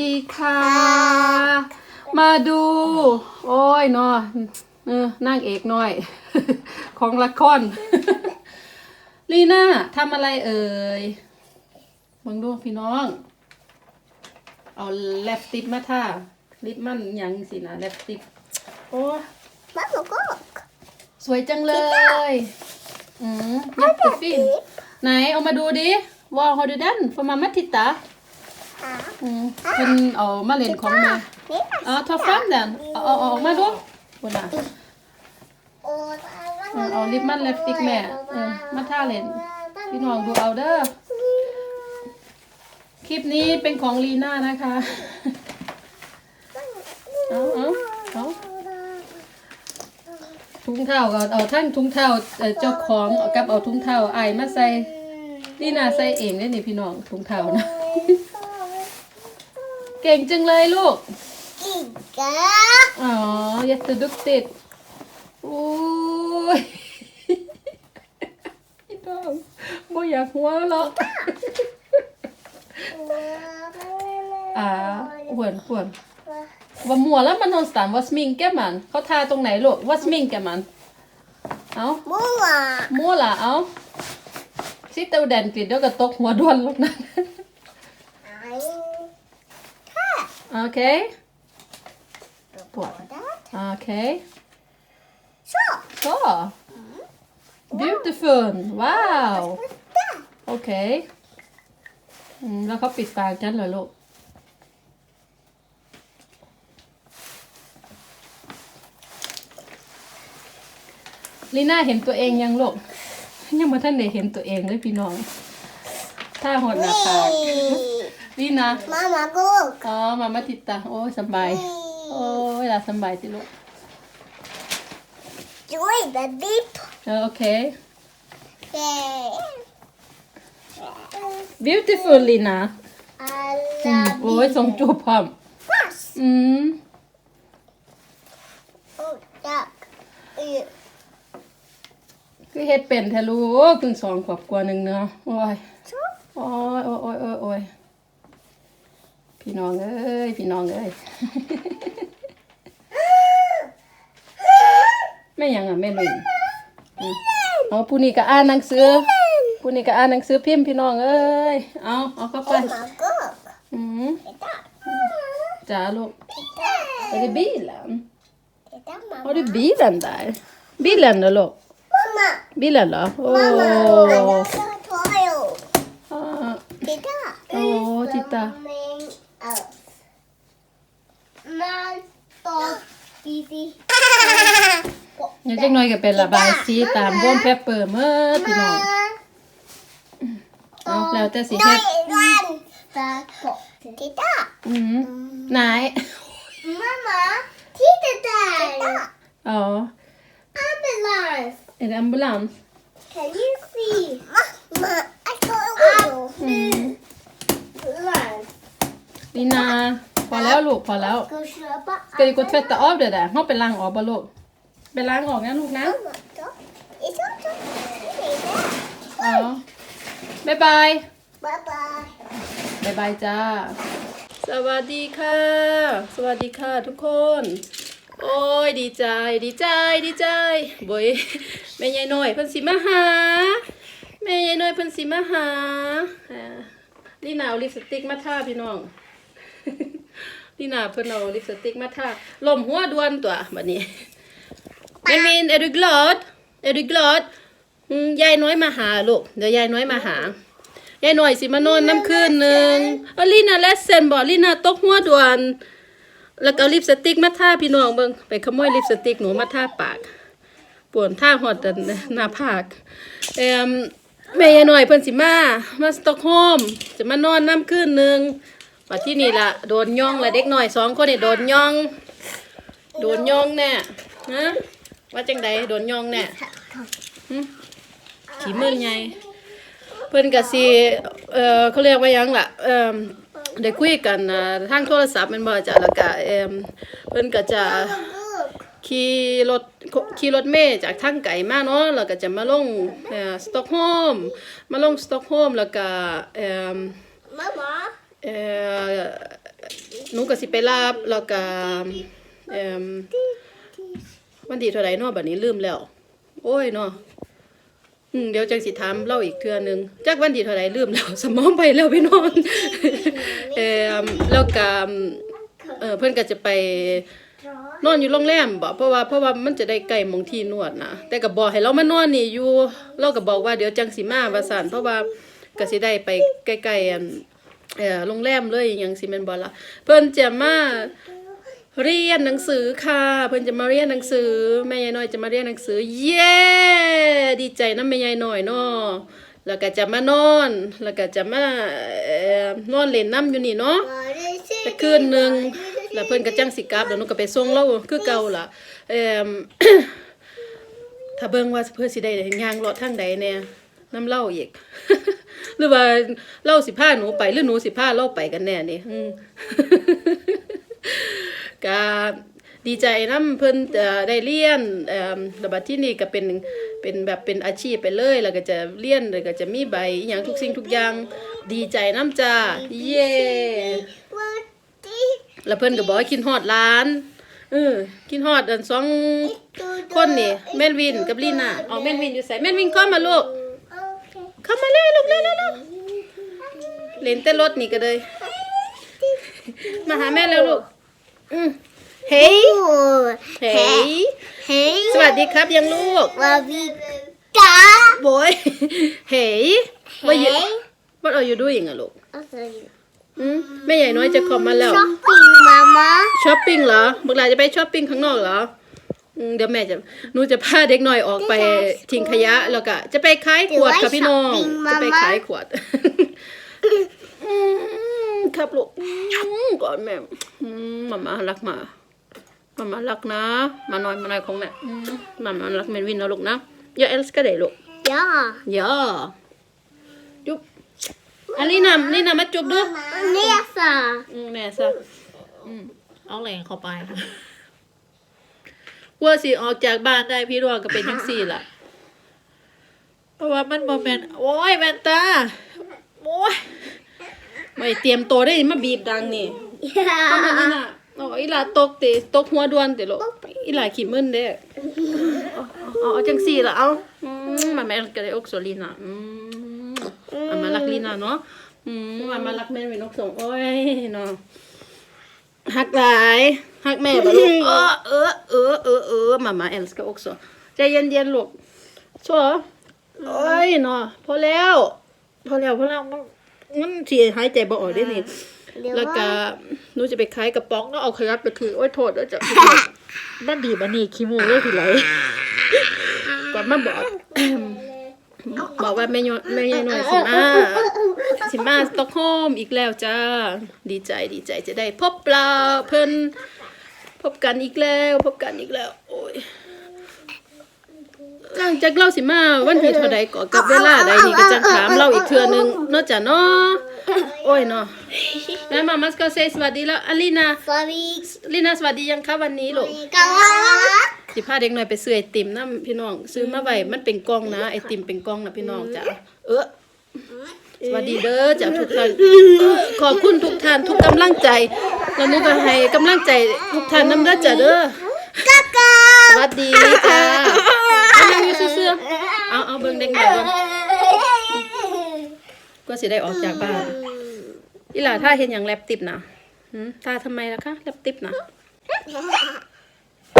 ดีค่ะ มาดู โอ้ยเนาะเออนางเอกหน่อย ของละครลีน่าทำอะไรเอ่ยบังดูพี่น้อง เอาแลปสติกมาท่าลิปมันหยังสินะแลปสติกโอ้ย Mamma kock. สวยจังเลย อืมยัดตัวฟินไหนเอามาดูดิว่าเขาดูดันฟอร์มามาติตา Ja. อืม เป็นเอามาเล่นของแม่ Titta. อ๋อทอฟันดันเอาเอาเอาออกมาดูบนน่ะ Och เออเอาลิปมันแลปสติกแม่เออมาท่าเล่นพี่น้องดูเอาเด้อคลิปนี้เป็นของลีน่านะคะเอาเอาเอาถุงเท้าก็เอาทั้งถุงเท้าเอ่อเจ้าของเอากับเอาถุงเท้าไอายมาใส่ลีน่าใส่เองเนี่ยนี่พี่น้องถุงเท้านะ เก่งจังเลยลูก Giga. อ๋อ jätteduktigt โอ้ยพี่น้องบ่อยากหัวเราะอ่าหวนหวนว่ามัวแล้วมันนอนสตานว่าสมิงแกมันเขาทาตรงไหนลูกว่าสมิงแกมันเอา Mamma. มัวล่ะเอาซิเตาแดนกลิดเดี๋ยวก็ตกหัวด้วนลูกนะ Här. โอเคปวด Där. โอเค Så. ก็ beautiful ว้าว Där. โอเคอืมแล้วเขาปิดปากฉันเหรอลูก ลีน่าเห็นตัวเองยังลูก ยังมาท่านได้เห็นตัวเองเลยพี่น้อง ถ้าหดหน้าผากลี น่า Mamma kock. อ๋อมามาติดตาโอ้ยสบายโอ้ยลาสบายสิลูก Joy the dip. เออโอเค Yeah. beautiful ลีน่า Alla โอ้ยส่งจูบพร้อม pass. อืม Oh, tack. Eh, คือเฮ็ดเป็นแท้ลูกเพิ่งสองขวบกว่าหนึ่งเนาะโอ้ย Så. โอ้ยโอ้ยโอ้ยโอ้ยโอ้ย พี่น้องเอ้ย พี่น้องเอ้ยแม่หยังอะแม่ลินอืมเอาผู้นี้ก็อ่านหนังสือผู้นี้ก็อ่านหนังสือพิมพ์พี่น้องเอ้ย เอาเอาเข้าไป Mamma kock. อืม Titta. จ้าลูก Titta. är det bilen Titta mamma. har du bilen där bilen då look Mamma. bilen då Mamma. åh Jag ska ta ju. ah. Titta. Åh, titta. Stopp. Bibi. เดี๋ยวจักหน่อยก็เป็นระบายสีตามร่วมเพปเปอร์เมื่อพี่น้องเอาแล้วแต่สิเฮ็ด Titta. อืมไหน Mamma. Titta där. อ๋อ Ambulans. är det ambulans Can you see? Mamma. I saw อืม ambulans. ลีนา พอแล้วลูกพอแล้ว Ska köpa ska vi gå och tvätta av det där เขาไปล้างออกบ่ลูกไปล้างออกนะลูกนะ Mamma, då. Är så så. Det อ๋อบ๊ายบาย Bye bye. บายบายจ้า สวัสดีค่ะ สวัสดีค่ะทุกคน โอ้ยดีใจดีใจดีใจบอยแม่ยายน้อยเพิ่นสิมาหาแม่ยายน้อยเพิ่นสิมาหาอ่าลีน่าเอาลิปสติกมาทาพี่น้อง ลีน่าเพิ่นเอาลิปสติกมาทาลมหัวดวนตัวบัดนี้ Benvin, är du glad? Är du glad? อืมยายน้อยมาหาลูกเดี๋ยวยายน้อยมาหายายหน่อยสิมานอนน้ำคืนหนึ่งอลีนาเลสเซนบอกลีนาตกหัวดวน แล้วก็เอาลิปสติกมาทาพี่น้องเบิ่งไปขโมยลิปสติกหนูมาทาปากปวนท่าหอดแต่หน้าผากเอมแม่ยายหน่อยเพิ่นสิมา มาสต็อกโฮมจะมานอนน้ำคืนหนึ่ง ว่าที่นี่ล่ะโดนย่องละเด็กหน่อยสองคนนี่โดนย่อง โดนย่องแน่ฮะว่าจังใดโดนย่องแน่หึขี้มือไงเพิ่นก็สิเอ่อเขาเรียกว่าหยังล่ะเอ่อได้คุยกันทางโทรศัพท์แม่นบ่จะแล้วก็เอ่มเพิ่นก็จะขี่รถขี่รถเมล์จากทางไกลมาเนาะแล้วก็จะมาลงเอ่อสต็อกโฮล์มมาลงสต็อกโฮล์มแล้วก็เอ่อ Mamma. เอ่อหนูก็สิไปลาบแล้วก็เอ่มวันที่เท่าไหร่เนาะบัดนี้ลืมแล้ว โอ้ยเนาะอืมเดี๋ยวจังสิถามเล่าอีกเทื่อนึงจักวันที่เท่าไหร่ลืมแล้ว สมองไปแล้วพี่น้องเอ่มแล้วก็เออเพิ่อนก็จะไปนอนอยู่โรงแรมบ่เพราะว่าเพราะว่ามันจะได้ใกล้หมองที่นวดนะแต่ก็บบอกให้เรามานอนนี่อยู่เราก็บอกว่าเดี๋ยวจังสิมาว่าซั่นเพราะว่าก็สิได้ไปใกล้ๆอัน เอ่อโรงแรมเลยอหยังสิแม่นบ่ล่ะเพิ่นจะมาเรียนหนังสือค่ะ เพิ่นจะมาเรียนหนังสือแม่ยายน้อยจะมาเรียนหนังสือ เย้ดีใจนำแม่ยายน้อยเนาะแล้วก็จะมานอน แล้วก็จะมาเอ่อนอนเล่นน้ำอยู่นี่เนาะแต่คืนหนึ่งแล้วเพิ่นก็จังสิกลับแล้วหนูก็ไปส่งเราคือเก่าล่ะเอ่มถ้าเบิ่งว่าเพิ่นสิได้ย่างรถทางใดแน่น้ำเล่าอีก หรือว่าเล่าสิพาหนูไปหรือหนูสิพาเล่าไปกันแน่นี่ก็ดีใจนํเพิ่นได้เรียนระบัดที่นี่ก็เป็นเป็นแบบเป็นอาชีพไปเลย แล้วก็จะเรียนแล้วก็จะมีใบอย่างทุกสิ่งทุกอย่าง ดีใจน้ำจ้า เย้แล้วเพิ่นก็บอกว่ากินฮอดร้านเออกินฮอดอันสองคนนี่แม่นวินกับลีน่าเอาแม่นวินอยู่ใส่แม่นวินเข้ามาลูก เข้ามาเลยลูกเร็วเร็วเร็วเล่นแต่รถนี่ก็เลย มาหาแม่แล้วลูกอืมเฮ้ยเฮ้ย Hey, สวัสดีครับยังลูก Lavita. โบยเฮ้ย What you Hey. What are you doing อะลูก Okay. อืมแม่ใหญ่น้อยจะขอมาแล้ว Shopping, Mama. ช้อปปิ้งเหรอบักหลาจะไปช้อปปิ้งข้างนอกเหรอ อืมเดี๋ยวแม่จะหนูจะพาเด็กหน่อยออกไปทิ้งขยะแล้วก็จะไปขายขวดค่ะพี่น้องช้อปปิ้งจะไปมาม่าขายขวดอืมครับลูกอืมก่อนแม่อืมมามารักมามามารักนะ มาหน่อยมาหน่อยของแม่อืมมามารักแมนวินนะลูกนะอย่าเอลส์ก็ได้ลูก Yeah. อย่าจุ๊บอันนี้นะนี่นะมาจุ๊บดู Nessa. อืมแม่ซะเอาแรงเข้าไป กลัว่าสิออกจากบ้านได้พี่รอก็เป็นจังซี่ล่ะ เพราะว่ามันโมเมนโอ้ยแว่นตาโอ้ยไม่เตรียมตัวได้มาบีบดังนี่เอาอันนี้ Yeah. น่ะอาอีหลาตกติตกหัวดวนติลูกอีหลาขี้มึนเด้เอาเอาเอาจังซี่ล่ะเอาอืมมาแม่ก็ได้อกโซลีน่ะอืมมามารักลีน่าเนาะอืมมามารักแม่เป็นนกส่งโอ้ยเนาะฮักหลาย ฮักแม่บ่ลูกเออเออเออเออเออมามาเอลส์ก็อกโซใจเย็นๆลูกชัวโอ้ยเนาะพอแล้ว พอแล้วพอแล้วมันมันสิหายใจบ่ออกได้นี่แล้วก็นูจะไปขายกระป๋องแล้วเอาขยับไปคือโอ้ยโทษแล้วจะมันดีบันนี่ขี้มูกเลยทีไรก่อนมาบอกบอกว่าแม่ยแม่ยายหน่อยสิมาสิมาสต็อกโฮมอีกแล้วจ้า ดีใจดีใจจะได้พบปลาเพิ่น พบกันอีกแล้วพบกันอีกแล้ว โอ้ยหลังจากเล่าสิมาวันที่เท่าใดก็กับเวลาใดนี่ก็จะถามเล่าอีกเทื่อนึงเนาะจ้ะเนาะโอ้ยเนาะแม่มามัสก็เซสวัสดีแล้วอลินา Sorry. ลินาสวัสดียังคะวันนี้ลูก Kawawa. สิพาเด็กหน่อยไปซื้อไอติมนะพี่น้อง ซื้อมาไว้มันเป็นกล่องนะไอติมเป็นกล่องนะพี่น้องจ้ะเออ สวัสดีเด้อจ้ะทุกท่านเออขอบคุณทุกท่านทุกกำลังใจแล้วหนูก็ให้กำลังใจทุกท่านนำเด้อจ้ะเด้อ Kaka. สวัสดีจ้ะเอานั่งอยู่ซื่อๆเอาเอาเบิ่งเด็กหน่อยเบิ่งก็สิได้ออกจากบ้านอีหล่าถ้าเห็นอย่างแลบติบนะหืมตาทำไมล่ะคะแลบติบนะ